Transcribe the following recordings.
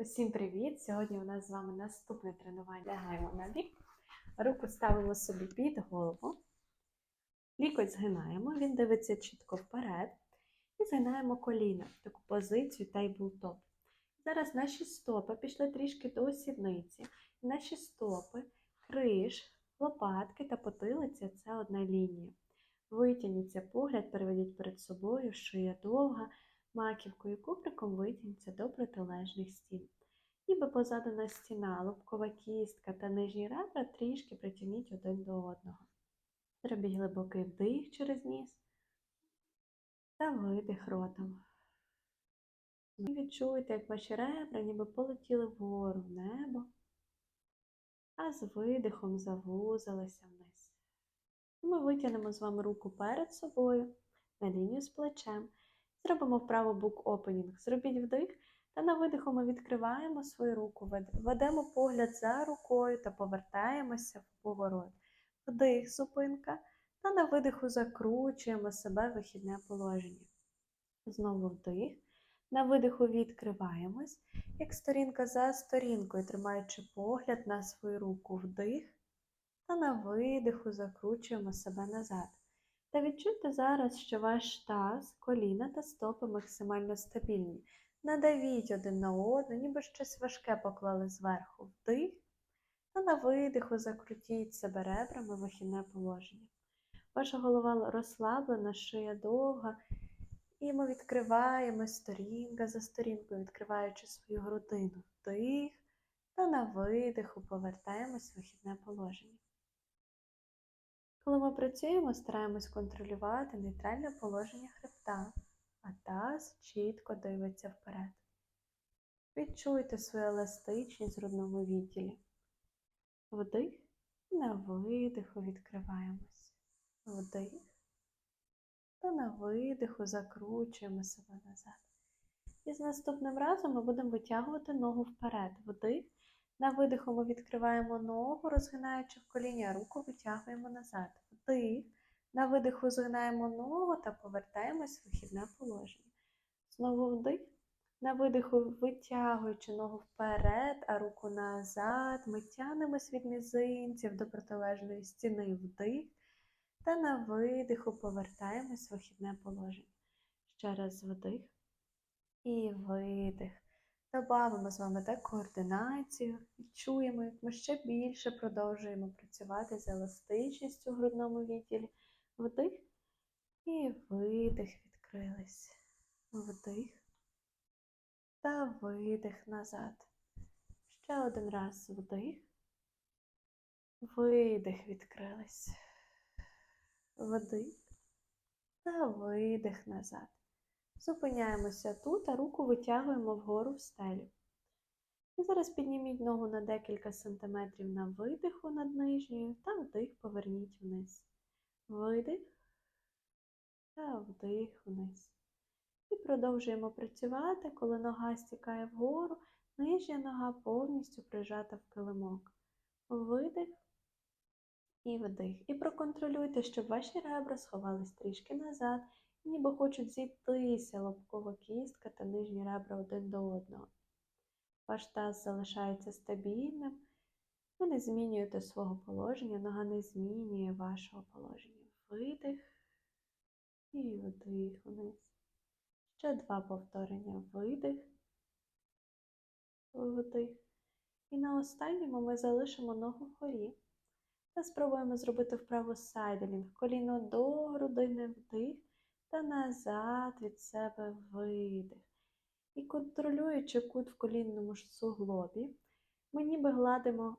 Усім привіт! Сьогодні у нас з вами наступне тренування. Лягаємо на бік, руку ставимо собі під голову, лікоть згинаємо, він дивиться чітко вперед. І згинаємо коліна в таку позицію тейблтоп. Зараз наші стопи пішли трішки до сідниці. Наші стопи, криш, лопатки та потилиця це одна лінія. Витягніться погляд, переведіть перед собою, шия довга, маківкою і куприком витягніться до протилежних стін. Ніби позаду нас стіна, лобкова кістка та нижні ребра трішки притягніть один до одного. Зробіть глибокий вдих через ніс та видих ротом. І відчуйте, як ваші ребра ніби полетіли вгору в небо, а з видихом завузилися вниз. Ми витягнемо з вами руку перед собою на лінію з плечем. Зробимо вправо бук опенінг. Зробіть вдих, та на видиху ми відкриваємо свою руку, ведемо погляд за рукою та повертаємося в поворот. Вдих, зупинка, та на видиху закручуємо себе в вихідне положення. Знову вдих. На видиху відкриваємось, як сторінка за сторінкою, тримаючи погляд на свою руку вдих, та на видиху закручуємо себе назад. Та відчуйте зараз, що ваш таз, коліна та стопи максимально стабільні. Надавіть один на одну, ніби щось важке поклали зверху вдих, та на видиху закрутіть себе ребрами в вихідне положення. Ваша голова розслаблена, шия довга. І ми відкриваємо сторінка за сторінкою, відкриваючи свою грудину вдих, та на видиху повертаємось в вихідне положення. Коли ми працюємо, стараємось контролювати нейтральне положення хребта, а таз чітко дивиться вперед. Відчуйте свою еластичність в грудному відділі. Вдих на видиху відкриваємось. Вдих та на видиху закручуємо себе назад. І з наступним разом ми будемо витягувати ногу вперед. Вдих. На видиху ми відкриваємо ногу, розгинаючи в коліні, а руку витягуємо назад. Вдих. На видиху згинаємо ногу та повертаємось в вихідне положення. Знову вдих. На видиху витягуючи ногу вперед, а руку назад. Ми тянемось від мізинців до протилежної стіни вдих. Та на видиху повертаємось в вихідне положення. Ще раз вдих і видих. Добавимо з вами так координацію, відчуємо, як ми ще більше продовжуємо працювати з еластичністю в грудному відділі. Вдих і видих відкрились. Вдих та видих назад. Ще один раз вдих, видих відкрились. Вдих та видих назад. Зупиняємося тут, а руку витягуємо вгору в стелю. І зараз підніміть ногу на декілька сантиметрів на видиху над нижньою та вдих поверніть вниз. Видих та вдих вниз. І продовжуємо працювати, коли нога стікає вгору, нижня нога повністю прижата в килимок. Видих і вдих. І проконтролюйте, щоб ваші ребра сховались трішки назад, ніби хочуть зійтися лобкова кістка та нижні ребра один до одного. Ваш таз залишається стабільним. Ви не змінюєте свого положення, нога не змінює вашого положення. Видих і вдих вниз. Ще два повторення. Видих, вдих. І на останньому ми залишимо ногу вгорі. Та спробуємо зробити вправо сайделінг. Коліно до грудини вдих та назад від себе видих. І контролюючи кут в колінному суглобі, ми ніби гладимо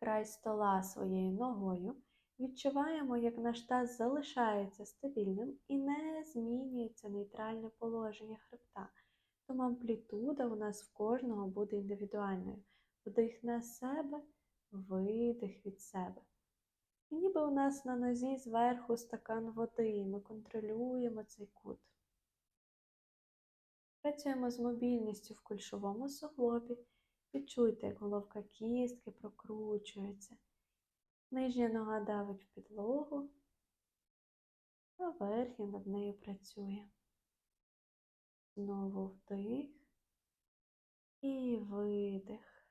край стола своєю ногою, відчуваємо, як наш таз залишається стабільним і не змінюється нейтральне положення хребта. Тому амплітуда у нас в кожного буде індивідуальною. Вдих на себе, видих від себе. І ніби у нас на нозі зверху стакан води, ми контролюємо цей кут. Працюємо з мобільністю в кульшовому суглобі. Відчуйте, як головка кістки прокручується. Нижня нога давить в підлогу, а верхня над нею працює. Знову вдих і видих.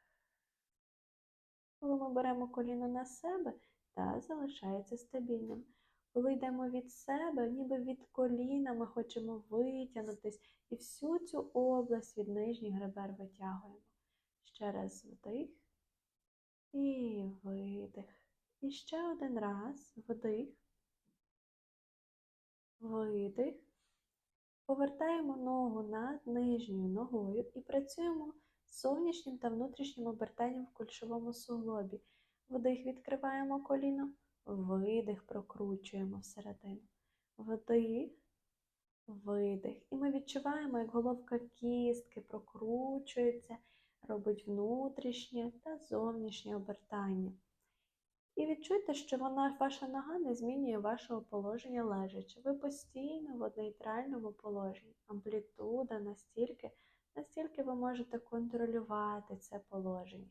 Коли ми беремо коліно на себе, таз залишається стабільним. Коли йдемо від себе, ніби від коліна, ми хочемо витягнутись і всю цю область від нижніх ребер витягуємо. Ще раз вдих і видих. І ще один раз вдих, видих. Повертаємо ногу над нижньою ногою і працюємо з зовнішнім та внутрішнім обертанням в кульшовому суглобі. Вдих, відкриваємо коліно, видих, прокручуємо всередину. Вдих, видих. І ми відчуваємо, як головка кістки прокручується, робить внутрішнє та зовнішнє обертання. І відчуйте, що вона, ваша нога не змінює вашого положення лежачи. Ви постійно в нейтральному положенні. Амплітуда настільки, настільки ви можете контролювати це положення.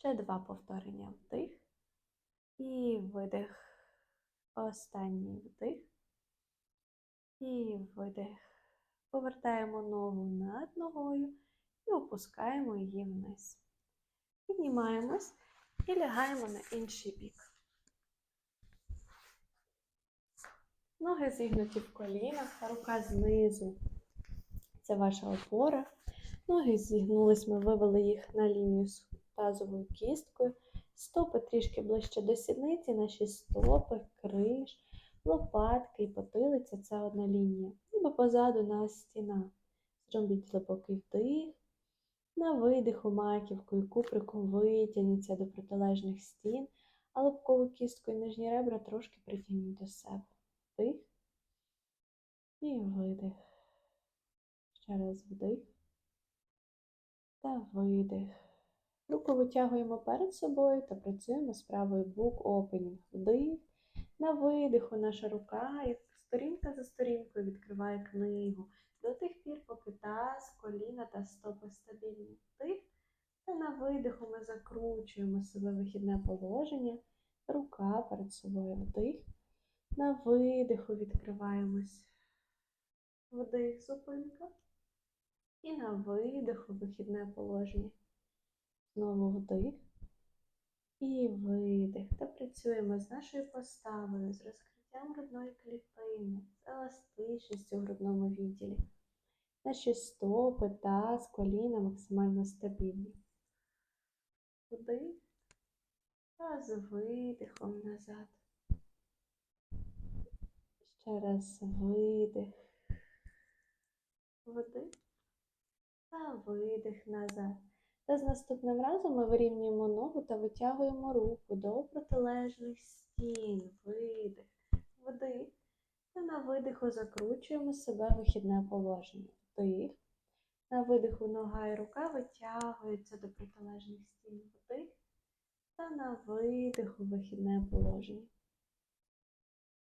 Ще два повторення. Вдих і видих. Останній вдих і видих. Повертаємо ногу над ногою і опускаємо її вниз. Піднімаємось і лягаємо на інший бік. Ноги зігнуті в колінах, рука знизу. Це ваша опора. Ноги зігнулись, ми вивели їх на лінію з тазовою кісткою. Стопи трішки ближче до сідниці, наші стопи, криш, лопатки і потилиця це одна лінія. Ніби позаду нас стіна. Зробіть глибокий вдих. На видиху маківкою куприком витягніться до протилежних стін, а лобкову кістку і нижні ребра трошки притягніть до себе. Вдих і видих. Ще раз вдих та видих. Руку витягуємо перед собою та працюємо з правою бук опенінг. Вдих. На видиху наша рука, як сторінка за сторінкою, відкриває книгу. До тих пір, поки таз, коліна та стопи стабільні. Вдих. Та на видиху ми закручуємо себе вихідне положення. Рука перед собою вдих. На видиху відкриваємось. Вдих, зупинка. І на видиху вихідне положення. Знову вдих. І видих. Та працюємо з нашою поставою, з розкриттям грудної клітини, з еластичністю в грудному відділі. Наші стопи, таз, коліна максимально стабільні. Вдих. Та з видихом назад. Ще раз видих. Вдих. Та видих назад. Та з наступним разом ми вирівнюємо ногу та витягуємо руку до протилежних стін. Видих. Вдих. Та на видиху закручуємо себе в вихідне положення. Вдих. На видиху нога і рука витягуються до протилежних стін. Вдих. Та на видиху вихідне положення.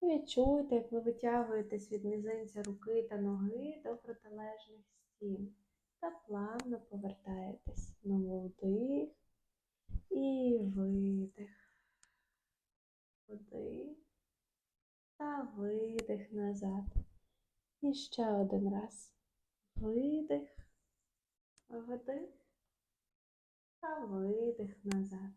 Відчуйте, як ви витягуєтесь від мізинця руки та ноги до протилежних стін. Та плавно повертаєтесь. Знову вдих і видих. Вдих та видих назад. І ще один раз. Видих, вдих та видих назад.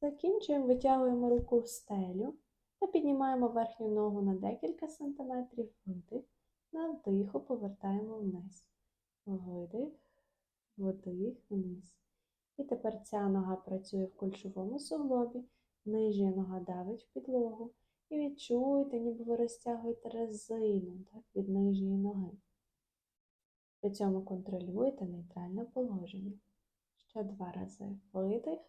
Закінчуємо, витягуємо руку в стелю та піднімаємо верхню ногу на декілька сантиметрів. Видих. На вдиху повертаємо вниз. Видих, вдих, вниз. І тепер ця нога працює в кульшовому суглобі, нижня нога давить в підлогу. І відчуйте, ніби ви розтягуєте резину так, від нижньої ноги. При цьому контролюєте нейтральне положення. Ще два рази видих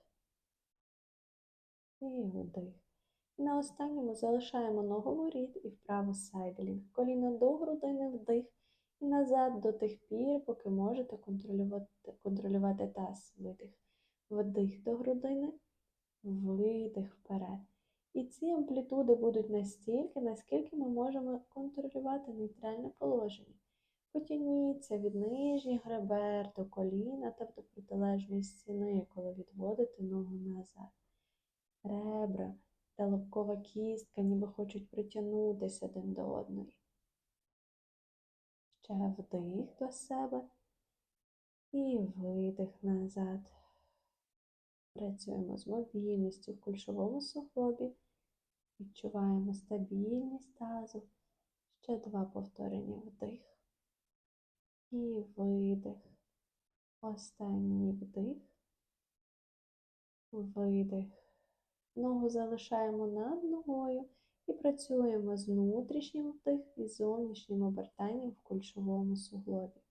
і вдих. На останньому залишаємо ногу воріт і вправо сайдлінг. Коліно до грудини вдих і назад до тих пір, поки можете контролювати, контролювати таз. Видих. Вдих до грудини, видих вперед. І ці амплітуди будуть настільки, наскільки ми можемо контролювати нейтральне положення. Потягніться від нижніх ребер до коліна та до протилежної стіни, коли відводите ногу назад. Ребра та лобкова кістка ніби хочуть притягнутися один до одної. Ще вдих до себе І видих назад. Працюємо з мобільністю в кульшовому суглобі. Відчуваємо стабільність тазу. Ще два повторення вдих. І видих. Останній вдих. Видих. Ногу залишаємо над ногою і працюємо з внутрішнім вдих і зовнішнім обертанням в кульшовому суглобі.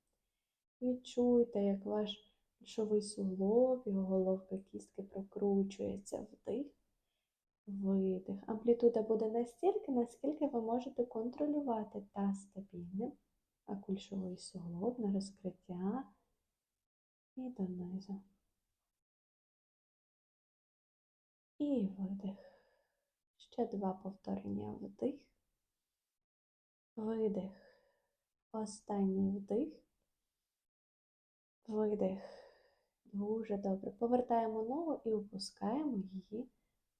Відчуйте, як ваш кульшовий суглоб, його головка кістки прокручується вдих, видих. Амплітуда буде настільки, наскільки ви можете контролювати таз стабільним, а кульшовий суглоб на розкриття і донизу. І видих. Ще два повторення вдих, видих. Останній вдих, видих. Дуже добре. Повертаємо ногу і опускаємо її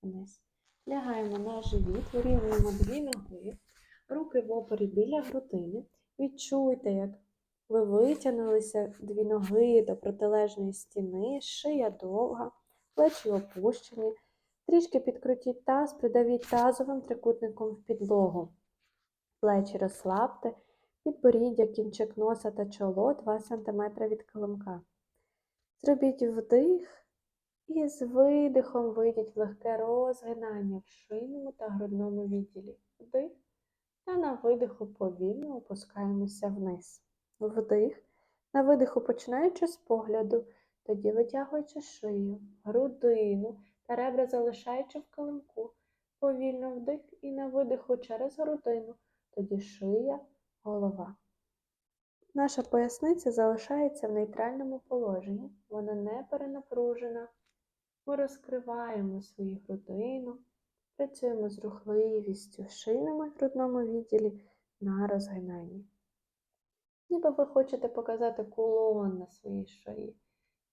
вниз. Лягаємо на живіт, вирівнюємо дві ноги, руки в опорі біля грудини. Відчуйте, як ви витягнулися дві ноги до протилежної стіни, шия довга, плечі опущені. Трішки підкрутіть таз, придавіть тазовим трикутником в підлогу. Плечі розслабте, підборіддя, кінчик носа та чоло 2 см від килимка. Зробіть вдих і з видихом вийдіть в легке розгинання в шийному та грудному відділі. Вдих. Та на видиху повільно опускаємося вниз. Вдих. На видиху починаючи з погляду, тоді витягуючи шию, грудину та ребра залишаючи в килимку. Повільно вдих і на видиху через грудину, тоді шия, голова. Наша поясниця залишається в нейтральному положенні, вона не перенапружена. Ми розкриваємо свою грудину, працюємо з рухливістю в грудному відділі на розгинанні. Ніби ви хочете показати кулон на своїй шиї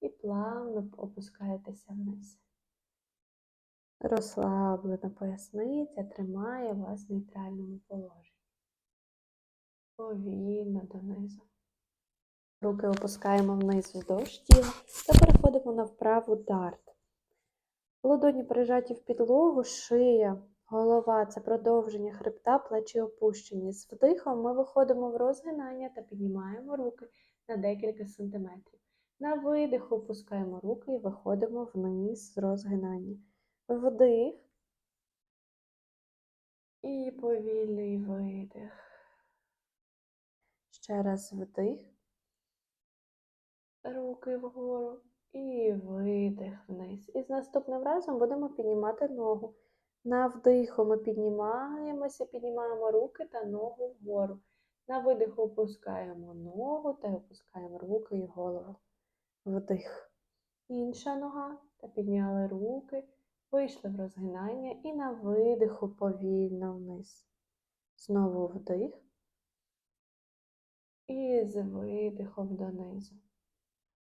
і плавно опускаєтеся вниз. Розслаблена поясниця тримає вас в нейтральному положенні. Повільно донизу. Руки опускаємо вниз вздовж тіла та переходимо на вправу дарт. Ладоні прижаті в підлогу, шия, голова це продовження хребта, плечі опущені. З вдихом ми виходимо в розгинання та піднімаємо руки на декілька сантиметрів. На видих опускаємо руки і виходимо вниз з розгинання. Вдих. І повільний видих. Ще раз вдих. Руки вгору. І видих вниз. І з наступним разом будемо піднімати ногу. На вдиху ми піднімаємося, піднімаємо руки та ногу вгору. На видиху опускаємо ногу та опускаємо руки і голову. Вдих. Інша нога. Та підняли руки. Вийшли в розгинання і на видиху повільно вниз. Знову вдих. І з видихом донизу.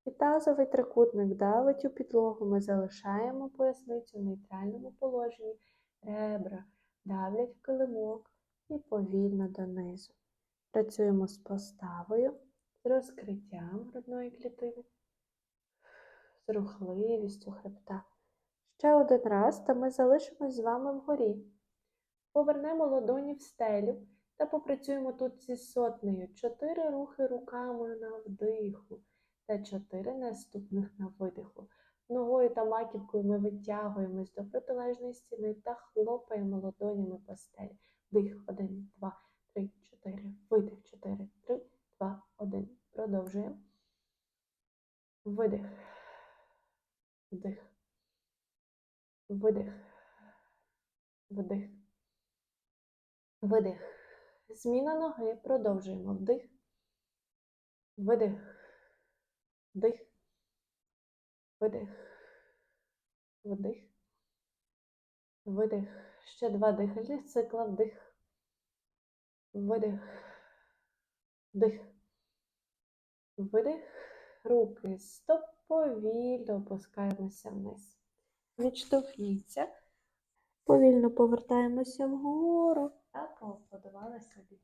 І тазовий трикутник давить у підлогу. Ми залишаємо поясницю в нейтральному положенні. Ребра давлять в килимок і повільно донизу. Працюємо з поставою, з розкриттям грудної клітини, з рухливістю хребта. Ще один раз, та ми залишимось з вами вгорі. Повернемо ладоні в стелю та попрацюємо тут зі сотнею. Чотири рухи руками на вдиху та чотири наступних на видиху. Ногою та маківкою ми витягуємось до протилежної стіни та хлопаємо ладонями по стелі. Вдих, один, два, три, чотири. Видих, чотири, три, два, один. Продовжуємо. Видих. Вдих. Видих. Вдих. Видих. Зміна ноги. Продовжуємо. Вдих. Видих. Вдих. Видих. Вдих. Видих. Ще два дихальних цикла. Вдих. Видих. Вдих. Видих. Руки. Стоп. Повільно опускаємося вниз. Відштовхніться. Повільно повертаємося вгору та поаплодували собі.